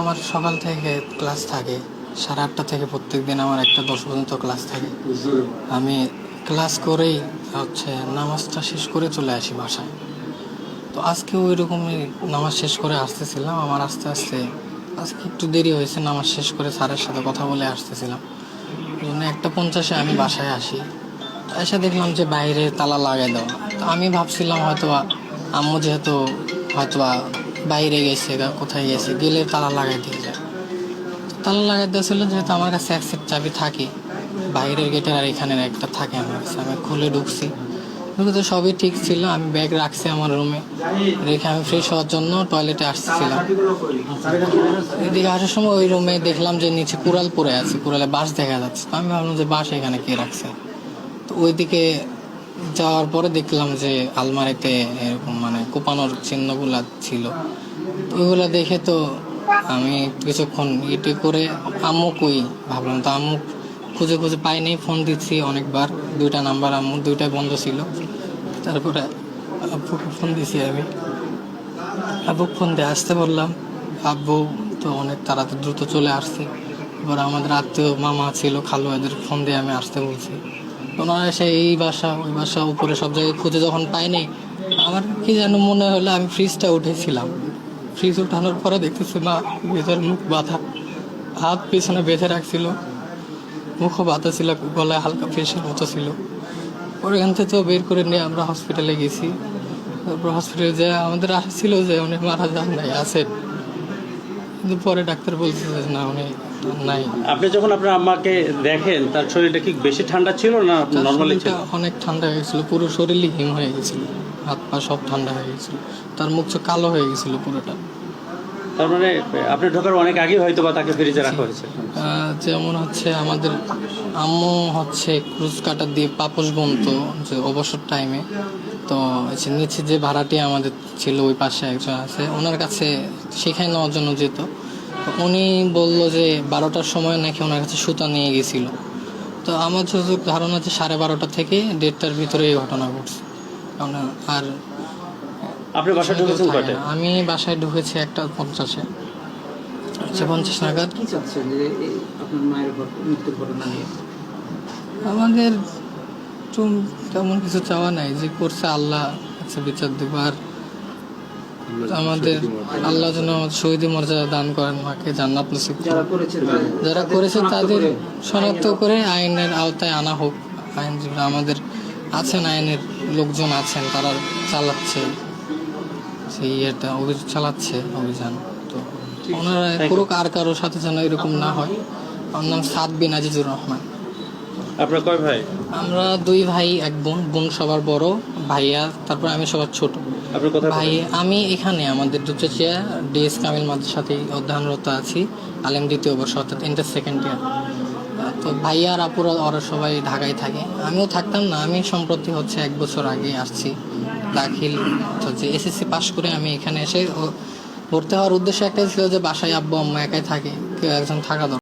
আমার সকাল থেকে ক্লাস থাকে। সাড়ে আটটা থেকে প্রত্যেক দিন আমার একটা দশ পর্যন্ত ক্লাস থাকে। আমি ক্লাস করেই হচ্ছে নামাজটা শেষ করে চলে আসি বাসায়। তো আজকে ওই রকমই নামাজ শেষ করে আসতেছিলাম। আমার আস্তে আস্তে, আজকে একটু দেরি হয়েছে নামাজ শেষ করে স্যারের সাথে কথা বলে আসতেছিলাম। জন্য একটা পঞ্চাশে আমি বাসায় আসি। এসে দেখলাম যে বাইরে তালা লাগাই দেওয়া তো আমি ভাবছিলাম হয়তো আম্মু যেহেতু হয়তোবা বাইরে গেছে কোথায় গেছে, গেলে তালা লাগাই দিয়ে যায়। তালা লাগাই দেওয়া ছিল যেহেতু আমার কাছে এক সেট চাবি থাকে। বাইরের গেটের আর এখানের একটা থাকে আমার কাছে, আমি খুলে ঢুকছি। ঢুকে তো সবই ঠিক ছিল, আমি ব্যাগ রাখছি আমার রুমে রেখে আমি ফ্রেশ হওয়ার জন্য টয়লেটে আসছিলাম। এদিকে আসার সময় ওই রুমে দেখলাম যে নিচে কুড়াল পড়ে আছে, কুড়ালে বাঁশ দেখা যাচ্ছে। তো আমি ভাবলাম যে বাঁশ এখানে কে রাখছে? তো ওইদিকে যাওয়ার পরে দেখলাম যে আলমারিতে এরকম মানে কোপানোর চিহ্নগুলো ছিল। ওইগুলা দেখে তো আমি কিছুক্ষণ ইটি করে আম্মু কই? ভাবলাম, তো আম্মু খুঁজে খুঁজে পাইনি, ফোন দিচ্ছি অনেকবার। দুইটা নাম্বার আম্মু, দুইটাই বন্ধ ছিল। তারপরে আব্বুকে ফোন দিছি আমি। আব্বু ফোন দিয়ে আসতে বললাম, আব্বু তো অনেক তাড়াতাড়ি দ্রুত চলে আসছে। এবার আমাদের আত্মীয় মামা ছিল খালু এদের ফোন দিয়ে আমি আসতে বলছি। ওনারা এই বাসা, ওই বাসা উপরে সব জায়গায় খুঁজে যখন পাইনি, আমার কি যেন মনে হলো আমি ফ্রিজটা উঠেছিলাম। ফ্রিজ উঠানোর পরে দেখতেছি, মা, ভেতর মুখ বাঁধা। হাত পেছনে বেঁধে রাখছিল। মুখও বাঁধা ছিল, গলায় হালকা ফেসের মতো ছিল। ওখান থেকে তো বের করে নিয়ে আমরা হসপিটালে গেছি। তারপর হসপিটালে যে আমাদের আশা ছিল যে উনি মারা যান নাই, আছেন। কিন্তু পরে ডাক্তার বলছে যে না উনি নাই। আপনি যখন আপনার আম্মাকে দেখেন তার শরীরটা কি বেশি ঠান্ডা ছিল না নর্মালি ছিল? অনেক ঠান্ডা হয়েছিল গেছিল পুরো শরীরই হিম হয়ে গেছিল হাত পা সব ঠান্ডা হয়ে গেছিল। তার মুখ কালো হয়ে গেছিল পুরোটা। তার মানে আপনি ঢোকার অনেক আগে হয়তো বা তাকে ফ্রিজে রাখা হয়েছে। যেমন হচ্ছে আমাদের আম্মু হচ্ছে ক্রুজ কাটার দিয়ে পাপস বনতো যে অবসর টাইমে তো নিচে যে ভাড়াটি আমাদের ছিল, ওই পাশে একজন আছে, ওনার কাছে শেখাই নেওয়ার জন্য যেত। উনি বলল যে বারোটার সময় নাকি ওনার কাছে সুতা নিয়ে গেছিল। তো আমার যতটুকু ধারণা যে সাড়ে বারোটা থেকে দেড়টার ভিতরে এই ঘটনা ঘটছে। আর আপনি বাসায় ঢুকেছেন থাকে কয়টায়? আমি বাসায় ঢুকেছি একটা পঞ্চাশে। হচ্ছে পঞ্চাশ নাগাদ। কি চাচ্ছেন যে আপনার মায়ের মৃত্যুর ঘটনা নিয়ে? আমাদের তেমন কিছু চাওয়া নাই যে করছে আল্লাহ কাছে বিচার দেবো আর আমাদের আল্লাহ যেন আমাদের শহীদ মর্যাদা দান করেন মাকে জান্নাত নসিব করেন। যারা করেছে তাদের যারা করেছে শনাক্ত তাদের করে শনাক্ত করে আইনের আওতায় আনা হোক। আইনজীবীরা আমাদের আছেন আইনের লোকজন আছেন তারা চালাচ্ছে। সেই ইয়েটা অভিযান চালাচ্ছে অভিযান। তো ওনারা পুরো আর কারোর সাথে যেন এরকম না হয়। আমার নাম সাদ বিন আজিজুর রহমান। আপনার কয় ভাই? আমরা দুই ভাই এক বোন। বোন সবার বড় ভাইয়া তারপর আমি সবার ছোট। ভাই আমি এখানে আমাদের দুচেচিয়া ডিএস কামিল মাদ্রাসাতেই অধ্যয়নরত আছি আলেম দ্বিতীয় বর্ষ অর্থাৎ ইন্টার সেকেন্ড ইয়ার তো ভাইয়া আর আপুরা ওরা সবাই ঢাকায় থাকে। আমিও থাকতাম না আমি সম্প্রতি হচ্ছে এক বছর আগে আসছি। দাখিল চলছে। এসএসসি পাস করে আমি এখানে এসে ভর্তি হওয়ার উদ্দেশ্য একটাই ছিল যে বাসায় আব্বু আম্মা একাই থাকে, কেউ একজন থাকা দরকার।